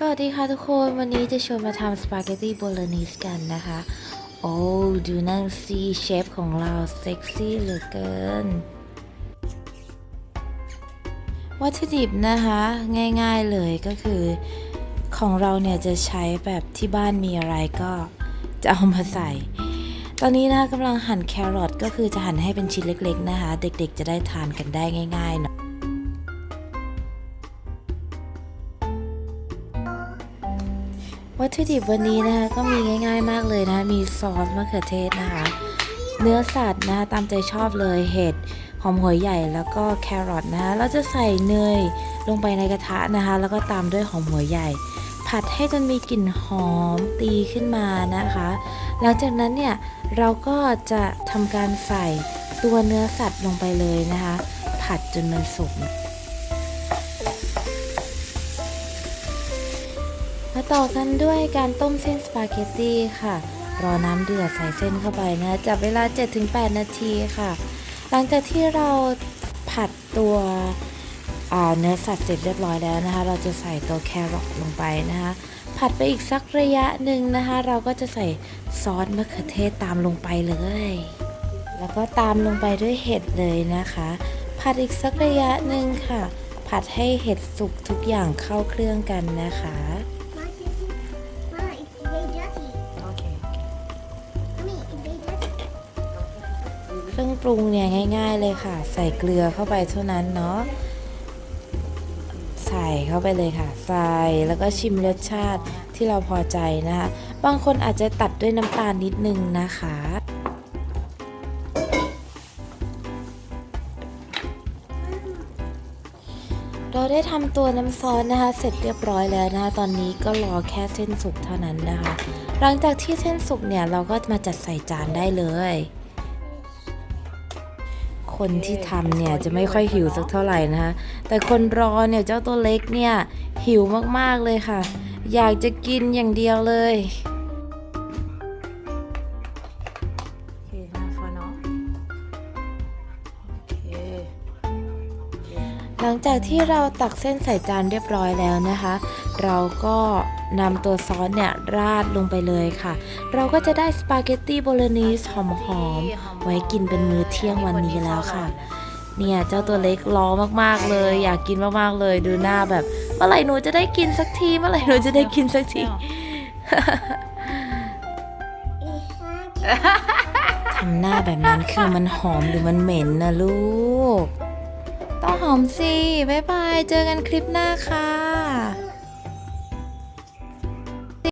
สวัสดีค่ะทุกคนวันนี้จะชวนมาทำสปาเกตตี้โบโลนีสกันนะคะ โอ้ดูนั่นสิเชฟของเราเซ็กซี่เหลือเกิน วัตถุดิบนะคะ ง่ายๆเลยก็คือ ของเราเนี่ยจะใช้แบบที่บ้านมีอะไรก็จะเอามาใส่ ตอนนี้นะกำลังหั่นแครอทก็คือจะหั่นให้เป็นชิ้นเล็กๆนะคะ เด็กๆจะได้ทานกันได้ง่ายๆเนาะ วัตถุดิบวันนี้นะคะก็มีง่าย ๆ มากเลยนะคะมีซอสมะเขือเทศนะคะ เนื้อสัตว์นะคะตามใจชอบเลยเห็ดหอมหัวใหญ่แล้วก็แครอทนะคะเราจะใส่เนยลงไปในกระทะนะคะ แล้วก็ตามด้วยหอมหัวใหญ่ ผัดให้จนมีกลิ่นหอมตีขึ้นมานะคะ หลังจากนั้นเนี่ยเราก็จะทำการใส่ตัวเนื้อสัตว์ลงไปเลยนะคะ ผัดจนมันสุก ต่อกันด้วยการต้มเส้นสปาเกตตี้ค่ะ รอน้ำเดือดใส่เส้นเข้าไปนะจับเวลา 7-8 นาทีค่ะ หลังจากที่เราผัดตัวเนื้อสัตว์เสร็จเรียบร้อยแล้วนะคะ เราจะใส่ตัวแครอทลงไปนะคะ ผัดไปอีกสักระยะหนึ่งนะคะ เราก็จะใส่ซอสมะเขือเทศตามลงไปเลย แล้วก็ตามลงไปด้วยเห็ดเลยนะคะ ผัดอีกสักระยะหนึ่งค่ะ ผัดให้เห็ดสุกทุกอย่างเข้าเครื่องกันนะคะ เครื่องปรุงเนี่ยง่าย ๆเลยค่ะ ใส่เกลือเข้าไปเท่านั้นเนาะใส่เข้าไปเลยค่ะ ใส่แล้วก็ชิมรสชาติที่เราพอใจนะคะ บางคนอาจจะตัดด้วยน้ำตาลนิดนึงนะคะ เราได้ทำตัวน้ำซอสนะคะ เสร็จเรียบร้อยแล้วนะคะ ตอนนี้ก็รอแค่เส้นสุกเท่านั้นนะคะ หลังจากที่เส้นสุกเนี่ยเราก็มาจัดใส่จานได้เลย คนที่ทำเนี่ยจะไม่ค่อยหิวสักเท่าไหร่นะคะแต่คนรอเนี่ยเจ้าตัวเล็กเนี่ยหิวมากๆเลยค่ะ อยากจะกินอย่างเดียวเลย ลังจากที่เราตักเส้นใส่จานเรียบร้อยแล้วนะคะ เราก็นำตัวซอสเนี่ยราดลงไปเลยค่ะ เราก็จะได้สปาเกตตี้โบโลนีสหอมๆไว้กินเป็นมื้อเที่ยงวันนี้แล้วค่ะ เนี่ยเจ้าตัวเล็กรอมากๆเลย อยากกินมากๆเลยดูหน้าแบบ เมื่อไหร่หนูจะได้กินสักทีเมื่อไหร่หนูจะได้กินสักทีทำหน้าแบบนั้นคือมันหอมหรือมันเหม็นนะลูก้องหอมสิ บ๊ายบาย เจอกันคลิปหน้าค่ะ